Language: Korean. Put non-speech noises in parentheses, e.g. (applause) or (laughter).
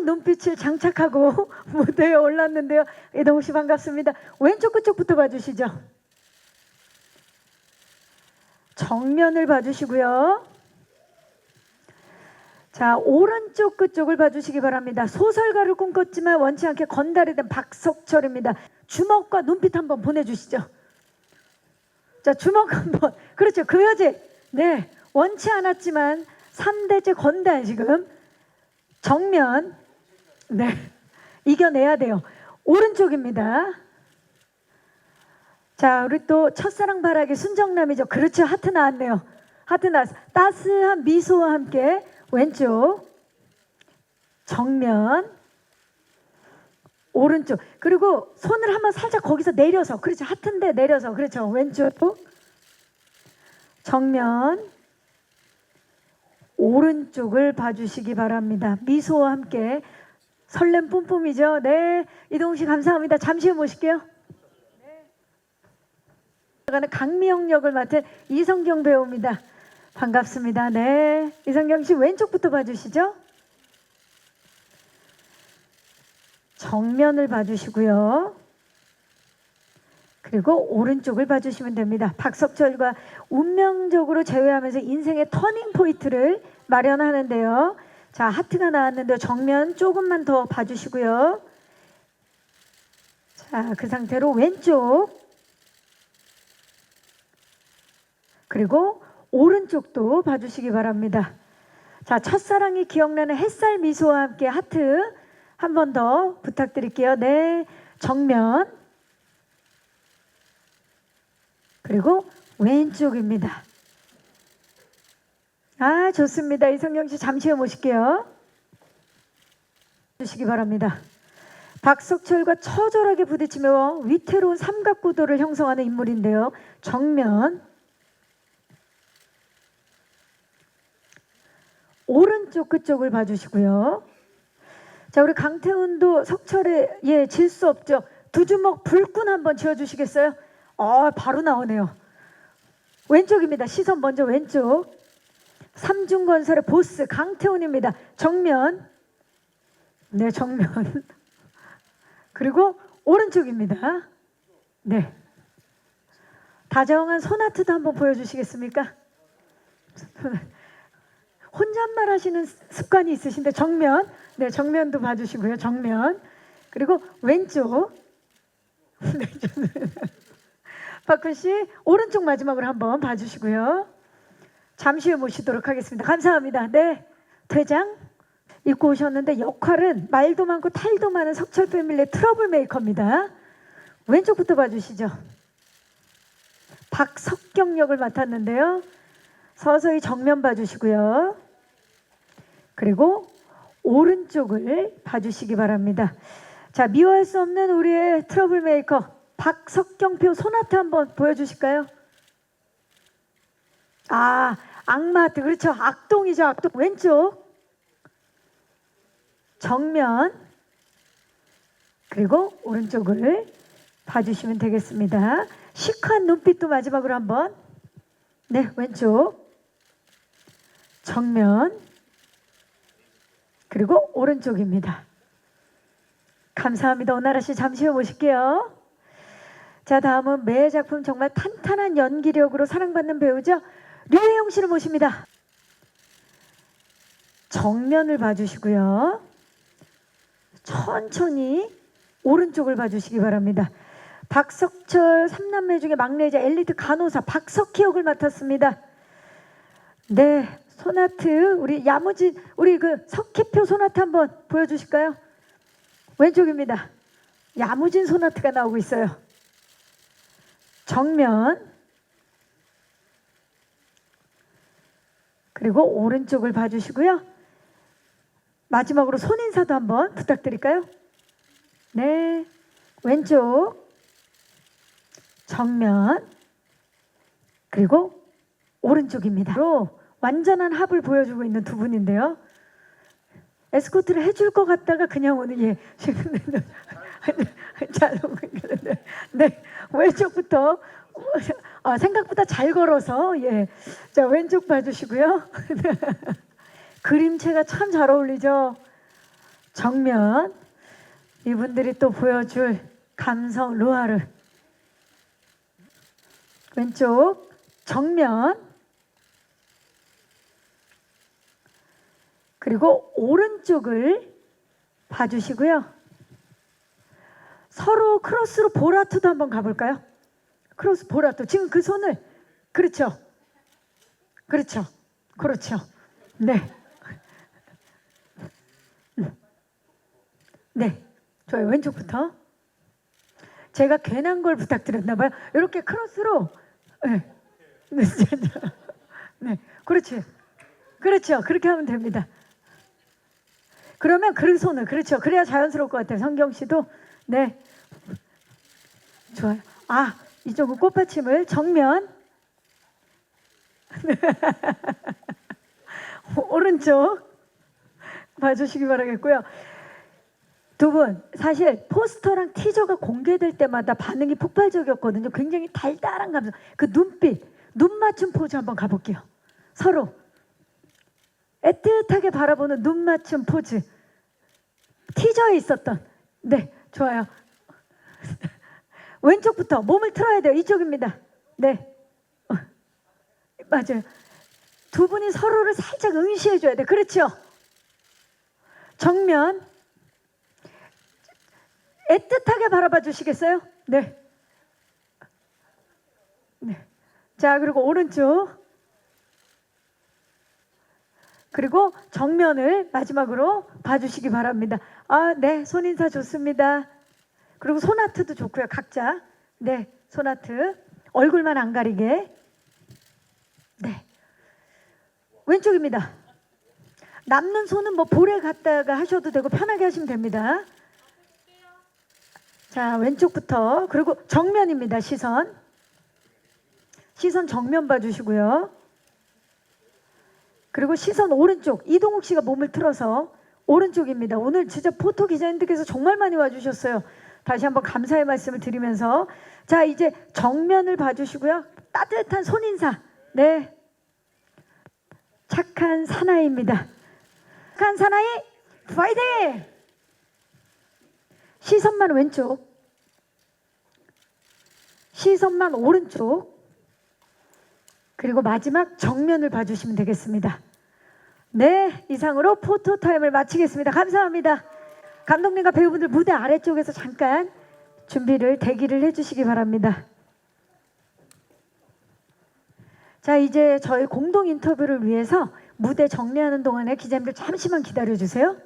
왼쪽 눈빛을 장착하고 (laughs) 무대에 올랐는데요. 이동욱 씨 반갑습니다. 왼쪽 그쪽부터 봐주시죠. 정면을 봐주시고요. 자, 오른쪽 그쪽을 봐주시기 바랍니다. 소설가를 꿈꿨지만 원치 않게 건달이 된 박석철입니다. 주먹과 눈빛 한번 보내주시죠. 자, 주먹 한번. (laughs) 그렇죠. 그 여자. 네. 원치 않았지만 3대째 건달 지금. 정면. 네. 이겨내야 돼요. 오른쪽입니다. 자, 우리 또 첫사랑 바라기 순정남이죠. 그렇죠. 하트 나왔네요. 하트 나왔어. 따스한 미소와 함께 왼쪽. 정면. 오른쪽. 그리고 손을 한번 살짝 거기서 내려서. 그렇죠. 하트인데 내려서. 그렇죠. 왼쪽. 정면. 오른쪽을 봐주시기 바랍니다. 미소와 함께 설렘 뿜뿜이죠. 네, 이동욱 씨 감사합니다. 잠시 후 모실게요. 가는 강미영 역을 맡은 이성경 배우입니다. 반갑습니다. 네, 이성경 씨 왼쪽부터 봐주시죠. 정면을 봐주시고요. 그리고 오른쪽을 봐주시면 됩니다. 박석철과 운명적으로 재회하면서 인생의 터닝 포인트를 마련하는데요. 자, 하트가 나왔는데 정면 조금만 더 봐주시고요. 자, 그 상태로 왼쪽. 그리고 오른쪽도 봐주시기 바랍니다. 자, 첫사랑이 기억나는 햇살 미소와 함께 하트 한 번 더 부탁드릴게요. 네, 정면. 그리고 왼쪽입니다. 아, 좋습니다. 이성경 씨 잠시 후 모실게요. 주시기 바랍니다. 박석철과 처절하게 부딪히며 위태로운 삼각구도를 형성하는 인물인데요. 정면 오른쪽 끝쪽을 봐주시고요. 자, 우리 강태훈도 석철에 예, 질 수 없죠. 두 주먹 불끈 한번 지어주시겠어요? 어, 바로 나오네요. 왼쪽입니다. 시선 먼저 왼쪽. 삼중건설의 보스 강태훈입니다. 정면. 네, 정면. (laughs) 그리고 오른쪽입니다. 네. 다정한 소나트도 한번 보여주시겠습니까? (laughs) 혼잣말 하시는 습관이 있으신데 정면. 네, 정면도 봐주시고요. 정면. 그리고 왼쪽. (laughs) 네, 박훈 씨 오른쪽 마지막으로 한번 봐주시고요. 잠시 후 모시도록 하겠습니다. 감사합니다. 네, 퇴장 입고 오셨는데 역할은 말도 많고 탈도 많은 석철 패밀리의 트러블 메이커입니다. 왼쪽부터 봐주시죠. 박석경 역을 맡았는데요. 서서히 정면 봐주시고요. 그리고 오른쪽을 봐주시기 바랍니다. 자, 미워할 수 없는 우리의 트러블 메이커 박석경표 소나트 한번 보여주실까요? 아, 악마트 그렇죠. 악동이죠. 악동 왼쪽 정면 그리고 오른쪽을 봐주시면 되겠습니다. 시크한 눈빛도 마지막으로 한번 네 왼쪽 정면 그리고 오른쪽입니다. 감사합니다. 오나라 씨 잠시 후 모실게요. 자 다음은 매 작품 정말 탄탄한 연기력으로 사랑받는 배우죠. 류혜영 씨를 모십니다. 정면을 봐주시고요. 천천히 오른쪽을 봐주시기 바랍니다. 박석철 삼남매 중에 막내이자 엘리트 간호사 박석희 역을 맡았습니다. 네, 소나트 우리 야무진 우리 그 석희표 소나트 한번 보여주실까요? 왼쪽입니다. 야무진 소나트가 나오고 있어요. 정면 그리고 오른쪽을 봐주시고요. 마지막으로 손 인사도 한번 부탁드릴까요? 네, 왼쪽 정면 그리고 오른쪽입니다. 로 완전한 합을 보여주고 있는 두 분인데요. 에스코트를 해줄 것 같다가 그냥 오늘 예 지금 (laughs) 잘 오고 있는데 네 왼쪽부터 아, 생각보다 잘 걸어서 예 자 왼쪽 봐주시고요. (laughs) 그림체가 참 잘 어울리죠? 정면. 이분들이 또 보여줄 감성 루아르. 왼쪽. 정면. 그리고 오른쪽을 봐주시고요. 서로 크로스로 보라트도 한번 가볼까요? 크로스 보라트 지금 그 손을 그렇죠, 그렇죠, 그렇죠. 네, 네, 좋아요. 왼쪽부터 제가 괜한 걸 부탁드렸나 봐요. 이렇게 크로스로 네, 네. 네, 그렇지, 그렇죠. 그렇게 하면 됩니다. 그러면 그 손을 그렇죠. 그래야 자연스러울 것 같아요. 성경 씨도 네 좋아요. 아 이쪽은 꽃받침을 정면 (laughs) 오른쪽 봐주시기 바라겠고요. 두 분 사실 포스터랑 티저가 공개될 때마다 반응이 폭발적이었거든요. 굉장히 달달한 감성. 그 눈빛, 눈 맞춤 포즈 한번 가볼게요. 서로 애틋하게 바라보는 눈 맞춤 포즈. 티저에 있었던. 네, 좋아요. 왼쪽부터 몸을 틀어야 돼요. 이쪽입니다. 네. 어, 맞아요. 두 분이 서로를 살짝 응시해 줘야 돼. 그렇죠? 정면. 애틋하게 바라봐 주시겠어요? 네. 네. 자, 그리고 오른쪽. 그리고 정면을 마지막으로 봐주시기 바랍니다. 아, 네, 손인사 좋습니다. 그리고 손아트도 좋고요, 각자. 네, 손아트. 얼굴만 안 가리게. 네. 왼쪽입니다. 남는 손은 뭐 볼에 갖다가 하셔도 되고 편하게 하시면 됩니다. 자, 왼쪽부터. 그리고 정면입니다, 시선. 시선 정면 봐주시고요. 그리고 시선 오른쪽 이동욱 씨가 몸을 틀어서 오른쪽입니다. 오늘 진짜 포토 기자님들께서 정말 많이 와주셨어요. 다시 한번 감사의 말씀을 드리면서 자 이제 정면을 봐주시고요. 따뜻한 손인사. 네. 착한 사나이입니다. 착한 사나이 파이팅! 시선만 왼쪽. 시선만 오른쪽. 그리고 마지막 정면을 봐주시면 되겠습니다. 네, 이상으로 포토타임을 마치겠습니다. 감사합니다. 감독님과 배우분들 무대 아래쪽에서 잠깐 준비를 대기를 해주시기 바랍니다. 자, 이제 저희 공동 인터뷰를 위해서 무대 정리하는 동안에 기자님들 잠시만 기다려 주세요.